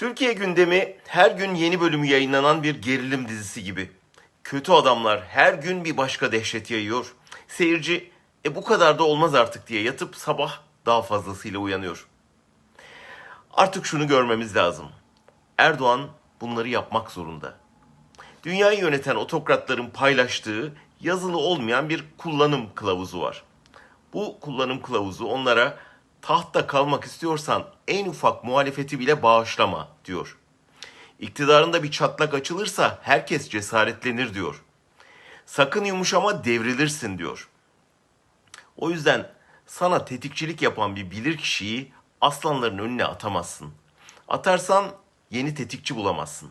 Türkiye gündemi her gün yeni bölümü yayınlanan bir gerilim dizisi gibi. Kötü adamlar her gün bir başka dehşet yayıyor. Seyirci e bu kadar da olmaz artık diye yatıp sabah daha fazlasıyla uyanıyor. Artık şunu görmemiz lazım. Erdoğan bunları yapmak zorunda. Dünyayı yöneten otokratların paylaştığı yazılı olmayan bir kullanım kılavuzu var. Bu kullanım kılavuzu onlara tahtta kalmak istiyorsan en ufak muhalefeti bile bağışlama diyor. İktidarında bir çatlak açılırsa herkes cesaretlenir diyor. Sakın yumuşama devrilirsin diyor. O yüzden sana tetikçilik yapan bir bilir kişiyi aslanların önüne atamazsın. Atarsan yeni tetikçi bulamazsın.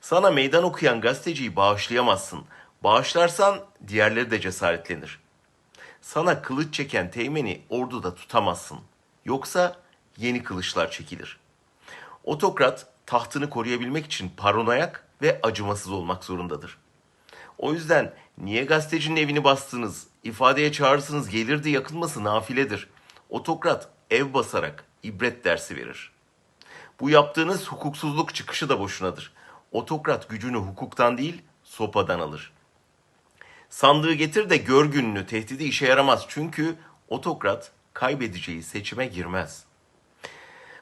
Sana meydan okuyan gazeteciyi bağışlayamazsın. Bağışlarsan diğerleri de cesaretlenir. Sana kılıç çeken teğmeni orduda tutamazsın. Yoksa yeni kılıçlar çekilir. Otokrat tahtını koruyabilmek için paranoyak ve acımasız olmak zorundadır. O yüzden niye gazetecinin evini bastınız, ifadeye çağırırsınız gelirdi yakılması nafiledir. Otokrat ev basarak ibret dersi verir. Bu yaptığınız hukuksuzluk çıkışı da boşunadır. Otokrat gücünü hukuktan değil sopadan alır. Sandığı getir de gör gününü tehdidi işe yaramaz çünkü otokrat kaybedeceği seçime girmez.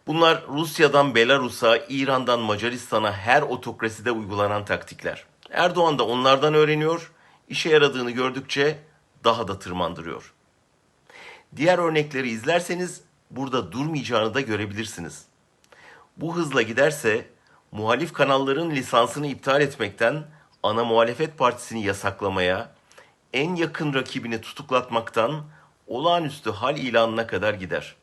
Bunlar Rusya'dan Belarus'a, İran'dan Macaristan'a her otokraside uygulanan taktikler. Erdoğan da onlardan öğreniyor, işe yaradığını gördükçe daha da tırmandırıyor. Diğer örnekleri izlerseniz burada durmayacağını da görebilirsiniz. Bu hızla giderse muhalif kanalların lisansını iptal etmekten ana muhalefet partisini yasaklamaya, en yakın rakibini tutuklatmaktan olağanüstü hal ilanına kadar gider.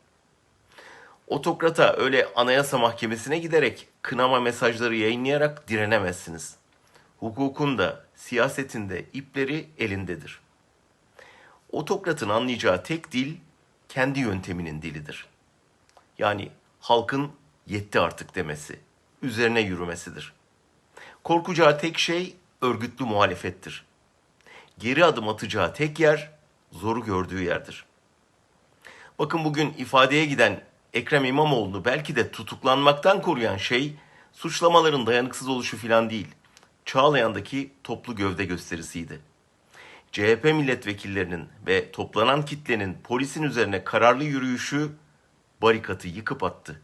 Otokrata öyle anayasa mahkemesine giderek kınama mesajları yayınlayarak direnemezsiniz. Hukukun da siyasetin de ipleri elindedir. Otokratın anlayacağı tek dil kendi yönteminin dilidir. Yani halkın yetti artık demesi, üzerine yürümesidir. Korkacağı tek şey örgütlü muhalefettir. Geri adım atacağı tek yer zoru gördüğü yerdir. Bakın bugün ifadeye giden Ekrem İmamoğlu'nu belki de tutuklanmaktan koruyan şey suçlamaların dayanıksız oluşu filan değil. Çağlayan'daki toplu gövde gösterisiydi. CHP milletvekillerinin ve toplanan kitlenin polisin üzerine kararlı yürüyüşü barikatı yıkıp attı.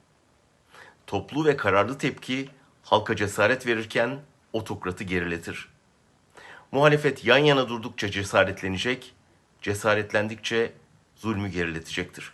Toplu ve kararlı tepki halka cesaret verirken otokratı geriletir. Muhalefet yan yana durdukça cesaretlenecek, cesaretlendikçe zulmü geriletecektir.